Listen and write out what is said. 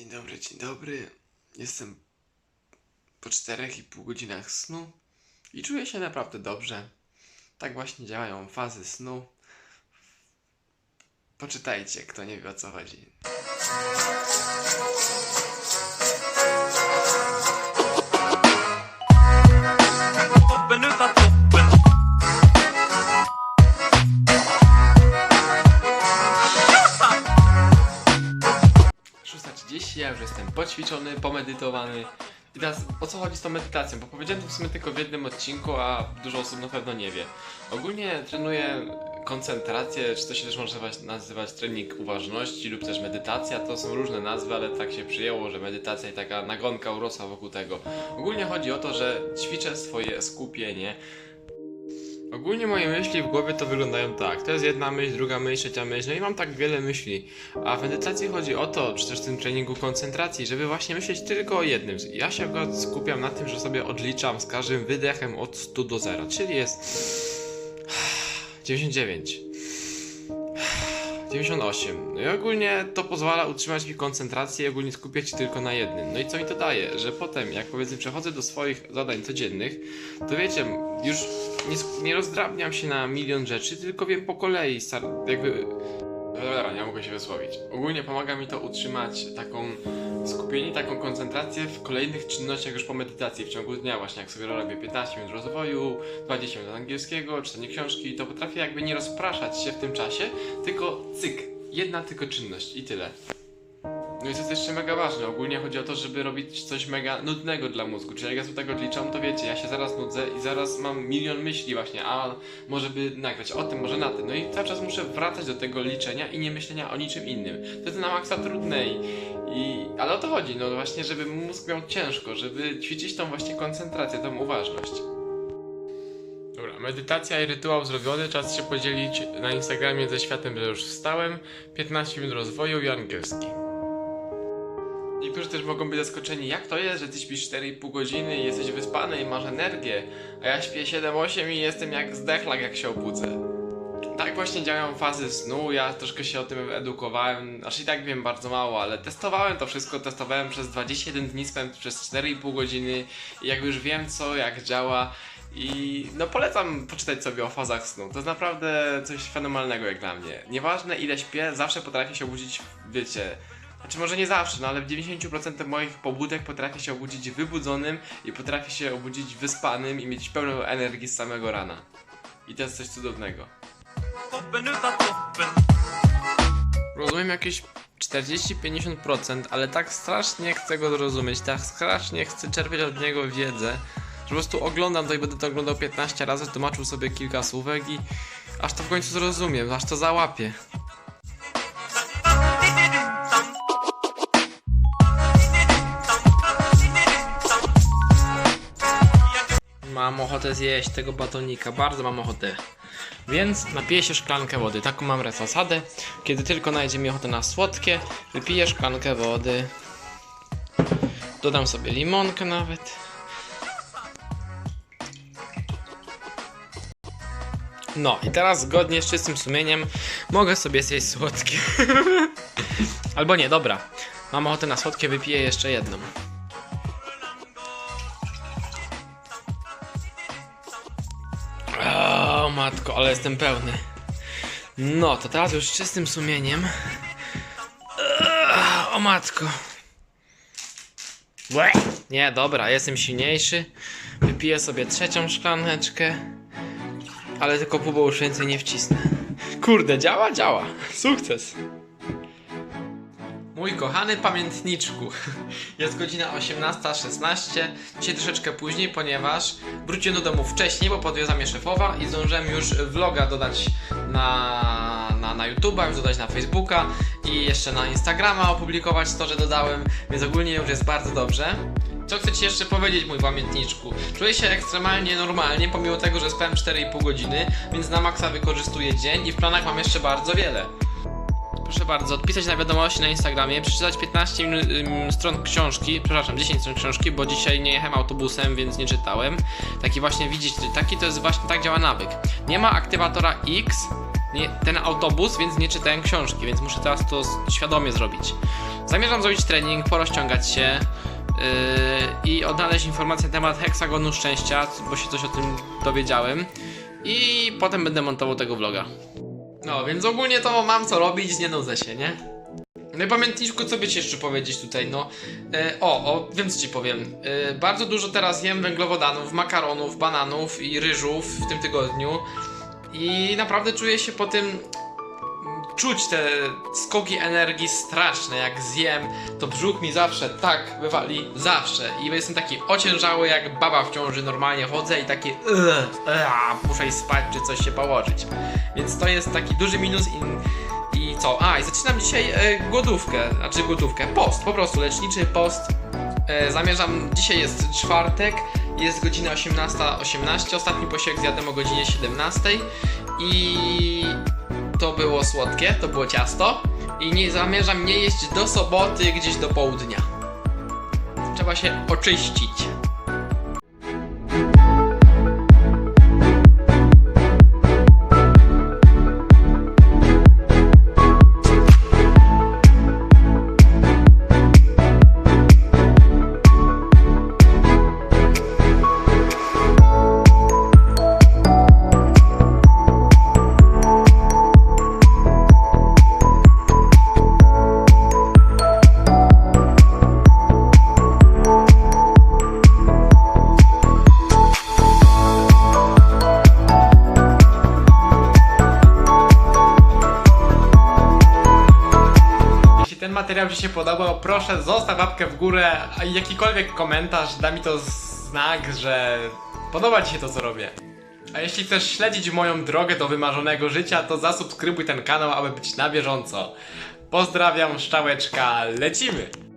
Dzień dobry, dzień dobry. Jestem po 4,5 godzinach snu i czuję się naprawdę dobrze. Tak właśnie działają fazy snu. Poczytajcie, kto nie wie o co chodzi. 6.30, ja już jestem poćwiczony, pomedytowany. I teraz o co chodzi z tą medytacją? Bo powiedziałem to w sumie tylko w jednym odcinku, a dużo osób na pewno nie wie. Ogólnie trenuję koncentrację, czy to się też może nazywać trening uważności lub też medytacja. To są różne nazwy, ale tak się przyjęło, że medytacja i taka nagonka urosła wokół tego. Ogólnie chodzi o to, że ćwiczę swoje skupienie. Ogólnie moje myśli w głowie to wyglądają tak. To jest jedna myśl, druga myśl, trzecia myśl, no i mam tak wiele myśli. A w medytacji chodzi o to, czy też w tym treningu koncentracji, żeby właśnie myśleć tylko o jednym. Ja się akurat skupiam na tym, że sobie odliczam z każdym wydechem od 100 do 0, czyli jest 99. 98. No i ogólnie to pozwala utrzymać mi koncentrację i ogólnie skupiać się tylko na jednym. No i co mi to daje? Że potem, jak powiedzmy przechodzę do swoich zadań codziennych, to wiecie, już nie, nie rozdrabniam się na milion rzeczy, tylko wiem po kolei, jakby... No Dobra, nie mogę się wysłowić. Ogólnie pomaga mi to utrzymać taką skupienie, taką koncentrację w kolejnych czynnościach już po medytacji w ciągu dnia. Właśnie jak sobie robię 15 minut rozwoju, 20 minut angielskiego, czytanie książki, to potrafię jakby nie rozpraszać się w tym czasie, tylko cyk, jedna tylko czynność i tyle. No i to jest jeszcze mega ważne. Ogólnie chodzi o to, żeby robić coś mega nudnego dla mózgu. Czyli jak ja sobie tak odliczam, to wiecie, ja się zaraz nudzę i zaraz mam milion myśli właśnie, a może by nagrać o tym, może na tym. No i cały czas muszę wracać do tego liczenia i nie myślenia o niczym innym. To jest na maksa trudne i, i... Ale o to chodzi, no właśnie, żeby mózg miał ciężko, żeby ćwiczyć tą właśnie koncentrację, tą uważność. Dobra, medytacja i rytuał zrobiony. Czas się podzielić na Instagramie ze światem, że już wstałem. 15 minut rozwoju i angielski. Niektórzy też mogą być zaskoczeni, jak to jest, że ty śpisz 4,5 godziny i jesteś wyspany i masz energię, a ja śpię 7-8 i jestem jak zdechlak, jak się obudzę. Tak właśnie działają fazy snu, ja troszkę się o tym edukowałem, znaczy i tak wiem bardzo mało, ale testowałem to wszystko, testowałem przez 21 dni, spęd przez 4,5 godziny i jakby już wiem co, jak działa i no polecam poczytać sobie o fazach snu, to jest naprawdę coś fenomenalnego jak dla mnie. Nieważne ile śpię, zawsze potrafię się obudzić, wiecie, znaczy może nie zawsze, no ale w 90% moich pobudek potrafię się obudzić wybudzonym i potrafię się obudzić wyspanym i mieć pełną energii z samego rana. I to jest coś cudownego. Rozumiem jakieś 40-50%, ale tak strasznie chcę go zrozumieć, tak strasznie chcę czerpać od niego wiedzę, że po prostu oglądam to i będę to oglądał 15 razy, tłumaczył sobie kilka słówek i aż to w końcu zrozumiem, aż to załapię. Mam ochotę zjeść tego batonika, bardzo mam ochotę. Więc napiję się szklankę wody. Taką mam zasadę. Kiedy tylko najdzie mi ochotę na słodkie, wypiję szklankę wody. Dodam sobie limonkę nawet. No i teraz zgodnie z czystym sumieniem mogę sobie zjeść słodkie. Albo nie, dobra. Mam ochotę na słodkie, wypiję jeszcze jedną. Matko, ale jestem pełny. No, to teraz już czystym sumieniem. Eee, O matko. Łe. Nie, dobra, jestem silniejszy. Wypiję sobie trzecią szklaneczkę. Ale tylko pół, bo już więcej nie wcisnę. Kurde, działa? Działa. Sukces. Mój kochany pamiętniczku, jest godzina 18.16, dzisiaj troszeczkę później, ponieważ wróciłem do domu wcześniej, bo podwiozła mnie szefowa i zdążyłem już vloga dodać na, na, na YouTube'a, już dodać na Facebooka i jeszcze na Instagrama opublikować to, że dodałem, więc ogólnie już jest bardzo dobrze. Co chcę Ci jeszcze powiedzieć, mój pamiętniczku? Czuję się ekstremalnie normalnie, pomimo tego, że spałem 4,5 godziny, więc na maksa wykorzystuję dzień i w planach mam jeszcze bardzo wiele. Proszę bardzo, odpisać na wiadomości na Instagramie, przeczytać 15 minut, ym, stron książki, przepraszam, 10 stron książki, bo dzisiaj nie jechałem autobusem, więc nie czytałem. Taki właśnie widzicie, taki to jest właśnie, tak działa nawyk. Nie ma aktywatora X, nie, ten autobus, więc nie czytałem książki, więc muszę teraz to świadomie zrobić. Zamierzam zrobić trening, porozciągać się yy, i odnaleźć informacje na temat heksagonu szczęścia, bo się coś o tym dowiedziałem. I potem będę montował tego vloga. No, więc ogólnie to mam co robić, nie nudzę się, nie? No i pamiętniczku, co by ci jeszcze powiedzieć tutaj, no. E, o, o, wiem co ci powiem. E, bardzo dużo teraz jem węglowodanów, makaronów, bananów i ryżów w tym tygodniu. I naprawdę czuję się po tym. Czuć te skoki energii straszne. Jak zjem, to brzuch mi zawsze tak wywali. Zawsze. I jestem taki ociężały, jak baba w ciąży. Normalnie chodzę i taki. "Ugh, ugh, muszę iść spać czy coś się położyć. Więc to jest taki duży minus. I, i co? A, i zaczynam dzisiaj e, głodówkę. Znaczy głodówkę. Post, po prostu leczniczy post. E, zamierzam. Dzisiaj jest czwartek. Jest godzina 18.18. Ostatni posiłek zjadłem o godzinie 17. I to było słodkie, to było ciasto. I nie zamierzam nie jeść do soboty, gdzieś do południa. Trzeba się oczyścić. Ten materiał Ci się podobał, proszę zostaw łapkę w górę, a jakikolwiek komentarz da mi to znak, że podoba Ci się to, co robię. A jeśli chcesz śledzić moją drogę do wymarzonego życia, to zasubskrybuj ten kanał, aby być na bieżąco. Pozdrawiam, szczałeczka, lecimy!